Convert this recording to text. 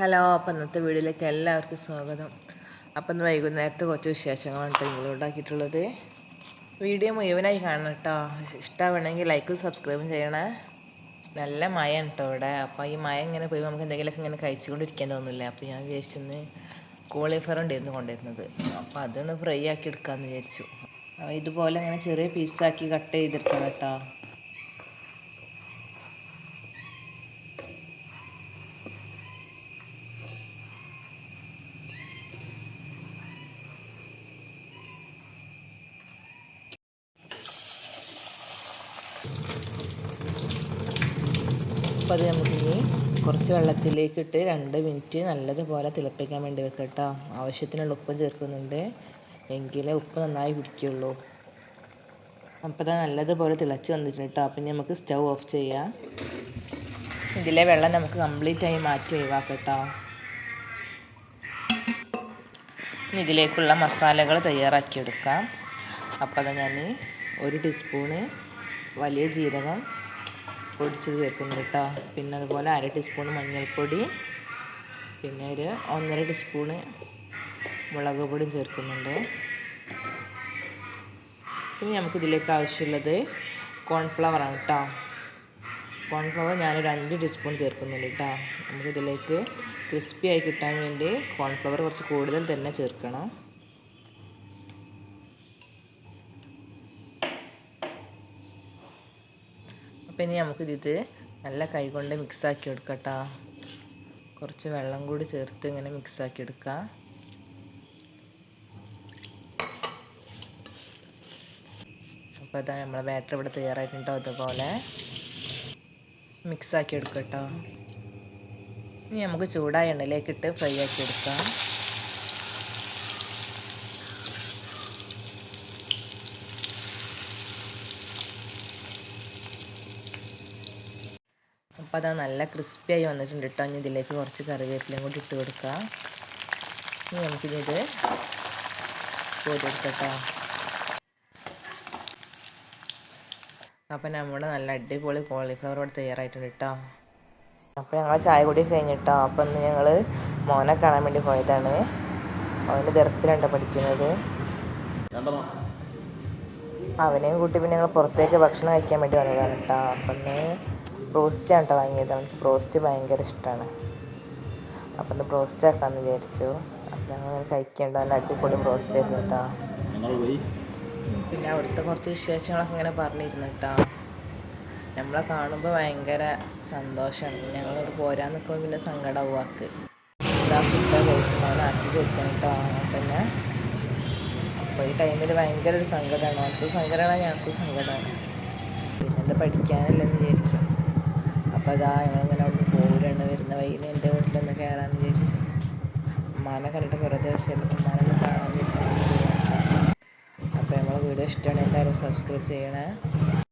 Hello അപ്പം ഇന്നത്തെ വീഡിയോയിലേക്ക് എല്ലാവർക്കും സ്വാഗതം. അപ്പം ഇന്ന് വൈകുന്നേരത്തെ കുറച്ച് വിശേഷങ്ങളാണ് നിങ്ങൾ ഉണ്ടാക്കിയിട്ടുള്ളത്. വീഡിയോ മുഴുവനായി കാണണം കേട്ടോ ഇഷ്ടമാണെങ്കിൽ ലൈക്കും സബ്സ്ക്രൈബും ചെയ്യണേ. നല്ല മഴയാണ് കേട്ടോ ഇവിടെ. അപ്പോൾ ഈ മഴ ഇങ്ങനെ പോയി നമുക്ക് എന്തെങ്കിലുമൊക്കെ ഇങ്ങനെ കഴിച്ചുകൊണ്ടിരിക്കാൻ തോന്നില്ല? അപ്പോൾ ഞാൻ വിചാരിച്ചൊന്ന് കോളിഫർ ഉണ്ടായിരുന്നു കൊണ്ടുവരുന്നത്. അപ്പോൾ അതൊന്ന് ഫ്രൈ ആക്കി എടുക്കാമെന്ന് വിചാരിച്ചു. ഇതുപോലെ അങ്ങനെ ചെറിയ പീസാക്കി കട്ട് ചെയ്തെടുക്കണം കേട്ടോ അപ്പോൾ അത് നമുക്കിനി കുറച്ച് വെള്ളത്തിലേക്കിട്ട് രണ്ട് മിനിറ്റ് നല്ലതുപോലെ തിളപ്പിക്കാൻ വേണ്ടി വെക്കട്ടോ കേട്ടോ ആവശ്യത്തിനുള്ള ഉപ്പ് ചേർക്കുന്നുണ്ട്. എങ്കിലേ ഉപ്പ് നന്നായി പിടിക്കുള്ളൂ. അപ്പോൾ അത് നല്ലതുപോലെ തിളച്ച് വന്നിട്ടുണ്ട് കേട്ടോ അപ്പം നമുക്ക് സ്റ്റൗ ഓഫ് ചെയ്യാം. ഇതിലെ വെള്ളം നമുക്ക് കംപ്ലീറ്റ് ആയി മാറ്റി ഒഴിവാക്കാം കേട്ടോ ഇനി ഇതിലേക്കുള്ള മസാലകൾ തയ്യാറാക്കിയെടുക്കാം അപ്പോൾ അത് ഞാൻ ഒരു ടീസ്പൂണ് വലിയ ജീരകം പൊടിച്ചത് ചേർക്കുന്നുണ്ട് കേട്ടോ. പിന്നെ അതുപോലെ അര ടീസ്പൂൺ മഞ്ഞൾപ്പൊടി പിന്നെ ഒരു ഒന്നര ടീസ്പൂണ് മുളക് പൊടിയും ചേർക്കുന്നുണ്ട്. ഇനി നമുക്ക് ഇതിലേക്ക് ആവശ്യമുള്ളത് കോൺഫ്ലവർ ആണ് കേട്ടോ. കോൺഫ്ലവർ ഞാനൊരു അഞ്ച് ടീസ്പൂൺ ചേർക്കുന്നുണ്ട് കേട്ടോ. നമുക്കിതിലേക്ക് ക്രിസ്പി ആയി കിട്ടാൻ വേണ്ടി കോൺഫ്ലവർ കുറച്ച് കൂടുതൽ തന്നെ ചേർക്കണം. അപ്പോൾ ഇനി നമുക്കിത് നല്ല കൈകൊണ്ട് മിക്സാക്കി എടുക്കട്ടോ കുറച്ച് വെള്ളം കൂടി ചേർത്ത് ഇങ്ങനെ മിക്സാക്കി എടുക്കുക അപ്പോൾ ഇതാ നമ്മളെ ബാറ്റർ ഇവിടെ തയ്യാറായിട്ടുണ്ടോ അതുപോലെ മിക്സാക്കി എടുക്കട്ടോ ഇനി നമുക്ക് ചൂടായ എണ്ണയിലേക്കിട്ട് ഫ്രൈ ആക്കി എടുക്കാം അപ്പോൾ അതാ നല്ല ക്രിസ്പിയായി വന്നിട്ടുണ്ട് കേട്ടോ ഇനി ഇതിലേക്ക് കുറച്ച് കറിവേപ്പിലയും കൂടി ഇട്ട് കൊടുക്കുക ഇനി നമുക്കിത് പോരെടുക്കട്ടോ അപ്പം നമ്മുടെ നല്ല അടിപൊളി കോളിഫ്ലവർ ഇവിടെ തയ്യാറായിട്ടുണ്ട് കേട്ടോ അപ്പോൾ ഞങ്ങൾ ചായ കൂടി കഴിഞ്ഞിട്ടോ അപ്പം ഇന്ന് ഞങ്ങൾ മോനെ കാണാൻ വേണ്ടി പോയതാണ്. അവന്റെ ദർശനമുണ്ട് പഠിക്കുന്നത്? അവനെയും കൂട്ടി പിന്നെ ഞങ്ങൾ പുറത്തേക്ക് ഭക്ഷണം കഴിക്കാൻ വേണ്ടി വന്നതാണ് കേട്ടോ അപ്പം ബ്രോസ്റ്റ് ആണ് കേട്ടോ വാങ്ങിയത്. അവർക്ക് ബ്രോസ്റ്റ് ഭയങ്കര ഇഷ്ടമാണ് അപ്പം ഒന്ന് ബ്രോസ്റ്റ് ആക്കാമെന്ന് വിചാരിച്ചു. അപ്പം ഞങ്ങൾ കഴിക്കേണ്ട നല്ല അടിപൊളി ബ്രോസ്റ്റ് ആയിരുന്നു കേട്ടോ. പിന്നെ അവിടുത്തെ കുറച്ച് വിശേഷങ്ങളൊക്കെ ഇങ്ങനെ പറഞ്ഞിരുന്നു കേട്ടോ. നമ്മളെ കാണുമ്പോൾ ഭയങ്കര സന്തോഷമാണ് ഞങ്ങളോട് പോരാൻ നിൽക്കുമ്പോൾ പിന്നെ സങ്കടമാവും ആക്ക് ഇതാ ഫുഡ് കഴിച്ചിട്ടാണ് ആക്കി കൊടുക്കണം കേട്ടോ. അങ്ങനെ തന്നെ അപ്പോൾ ഈ ടൈമിൽ ഭയങ്കര ഒരു സങ്കടമാണ് അവർക്ക് സങ്കടമാണ് ഞങ്ങൾക്ക് സങ്കടമാണ്. പിന്നെന്താ പഠിക്കാനല്ലെന്ന് വിചാരിക്കും അപ്പോൾ അതാ ഞങ്ങളിങ്ങനെ അവിടെ പോരാണ് വരുന്ന വൈകിട്ട് എന്റെ വീട്ടിലൊന്ന് കയറാമെന്ന് വിചാരിച്ചു. ഉമ്മാനെ കണ്ടിട്ട് കുറേ ദിവസമായിരുന്നു ഉമ്മാനെ ഒന്ന് കാണാൻ വിചാരിച്ചു അപ്പോൾ നമ്മളെ വീഡിയോ ഇഷ്ടമാണ് എല്ലാവരും സബ്സ്ക്രൈബ് ചെയ്യണേ.